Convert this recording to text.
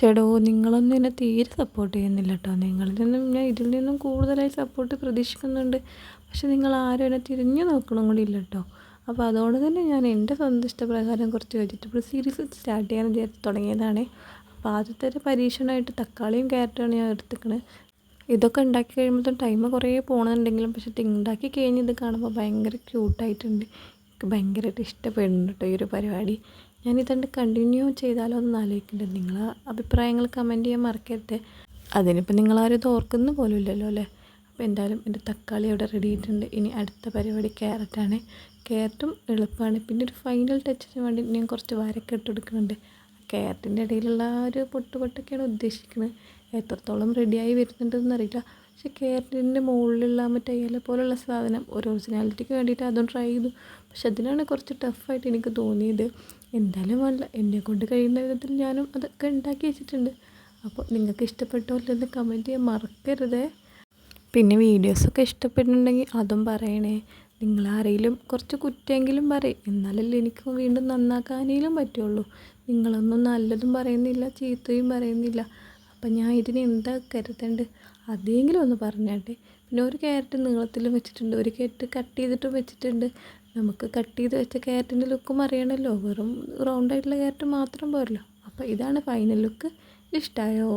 ചേടോ നിങ്ങളൊന്നും എന്നെ തീരെ സപ്പോർട്ട് ചെയ്യുന്നില്ല കേട്ടോ നിങ്ങളിൽ നിന്നും ഞാൻ ഇതിൽ നിന്നും കൂടുതലായി സപ്പോർട്ട് പ്രതീക്ഷിക്കുന്നുണ്ട്. പക്ഷെ നിങ്ങൾ ആരും എന്നെ തിരിഞ്ഞു നോക്കണം കൂടി ഇല്ല കേട്ടോ അപ്പോൾ അതുകൊണ്ട് തന്നെ ഞാൻ എന്റെ സ്വന്തം ഇഷ്ടപ്രകാരം കുറച്ച് വെജിറ്റബിൾ സീരീസ് സ്റ്റാർട്ട് ചെയ്യാൻ വിചാരിച്ച് തുടങ്ങിയതാണ്. അപ്പോൾ ആദ്യത്തെ ഒരു പരീക്ഷണമായിട്ട് തക്കാളിയും ക്യാരറ്റുമാണ് ഞാൻ എടുത്തിക്കണത് ഇതൊക്കെ ഉണ്ടാക്കി കഴിയുമ്പോഴത്തെ ടൈം കുറേ പോകണമെന്നുണ്ടെങ്കിലും പക്ഷെ ഉണ്ടാക്കി കഴിഞ്ഞ് ഇത് കാണുമ്പോൾ ഭയങ്കര ക്യൂട്ടായിട്ടുണ്ട് എനിക്ക് ഭയങ്കരമായിട്ട് ഇഷ്ടപ്പെടുന്നുണ്ട് കേട്ടോ ഈ ഒരു പരിപാടി. ഞാൻ ഇതുകൊണ്ട് കണ്ടിന്യൂ ചെയ്താലോ എന്ന് ആലോചിക്കുന്നുണ്ട് നിങ്ങൾ അഭിപ്രായങ്ങൾ കമന്റ് ചെയ്യാൻ മറക്കരുത്. അതിനിപ്പോൾ നിങ്ങളാരും ഇത് ഓർക്കുന്ന പോലും ഇല്ലല്ലോ അല്ലേ? അപ്പോൾ എന്തായാലും എന്റെ തക്കാളി അവിടെ റെഡി ആയിട്ടുണ്ട്. ഇനി അടുത്ത പരിപാടി ക്യാരറ്റാണ് ക്യാരറ്റും എളുപ്പമാണ്. പിന്നെ ഒരു ഫൈനൽ ടച്ചിന് വേണ്ടി ഞാൻ കുറച്ച് വരക്കെ ഇട്ട് ക്യാരറ്റിന്റെ ഇടയിലുള്ള ആ ഒരു പൊട്ട് പൊട്ടൊക്കെയാണ് ഉദ്ദേശിക്കുന്നത്. എത്രത്തോളം റെഡിയായി വരുന്നുണ്ടെന്ന് അറിയില്ല. പക്ഷെ കയറിന്റെ മുകളിലുള്ള മറ്റേ ഇല പോലുള്ള സാധനം ഒരു ഒറിജിനാലിറ്റിക്ക് വേണ്ടിയിട്ട് അതും ട്രൈ ചെയ്തു. പക്ഷെ അതിനാണ് കുറച്ച് ടഫായിട്ട് എനിക്ക് തോന്നിയത്. എന്തായാലും അല്ല എന്നെ കൊണ്ട് കഴിയുന്ന വിധത്തിൽ ഞാനും അതൊക്കെ ഉണ്ടാക്കി വെച്ചിട്ടുണ്ട്. അപ്പോൾ നിങ്ങൾക്ക് ഇഷ്ടപ്പെട്ടോ ഇല്ലെന്ന് കമന്റ് ചെയ്യാൻ മറക്കരുതേ. പിന്നെ വീഡിയോസൊക്കെ ഇഷ്ടപ്പെടുന്നുണ്ടെങ്കിൽ അതും പറയണേ. നിങ്ങളാരെങ്കിലും കുറച്ച് കുറ്റമെങ്കിലും പറയും. എന്നാലല്ലേ എനിക്ക് വീണ്ടും നന്നാക്കാനേലും പറ്റുള്ളൂ. നിങ്ങളൊന്നും നല്ലതും പറയുന്നില്ല ചീത്തയും പറയുന്നില്ല. അപ്പം ഞാൻ ഇതിന് എന്താ കരുതേണ്ടത് അതെങ്കിലും ഒന്ന് പറഞ്ഞാട്ടെ. പിന്നെ ഒരു ക്യാരറ്റ് നീളത്തിലും വെച്ചിട്ടുണ്ട് ഒരു ക്യാരറ്റ് കട്ട് ചെയ്തിട്ടും വെച്ചിട്ടുണ്ട്. നമുക്ക് കട്ട് ചെയ്ത് വെച്ച ക്യാരറ്റിന്റെ ലുക്കും അറിയണമല്ലോ വെറും റൗണ്ടായിട്ടുള്ള ക്യാരറ്റ് മാത്രം പോരല്ലോ. അപ്പോൾ ഇതാണ് ഫൈനൽ ലുക്ക് ഇഷ്ടമായോ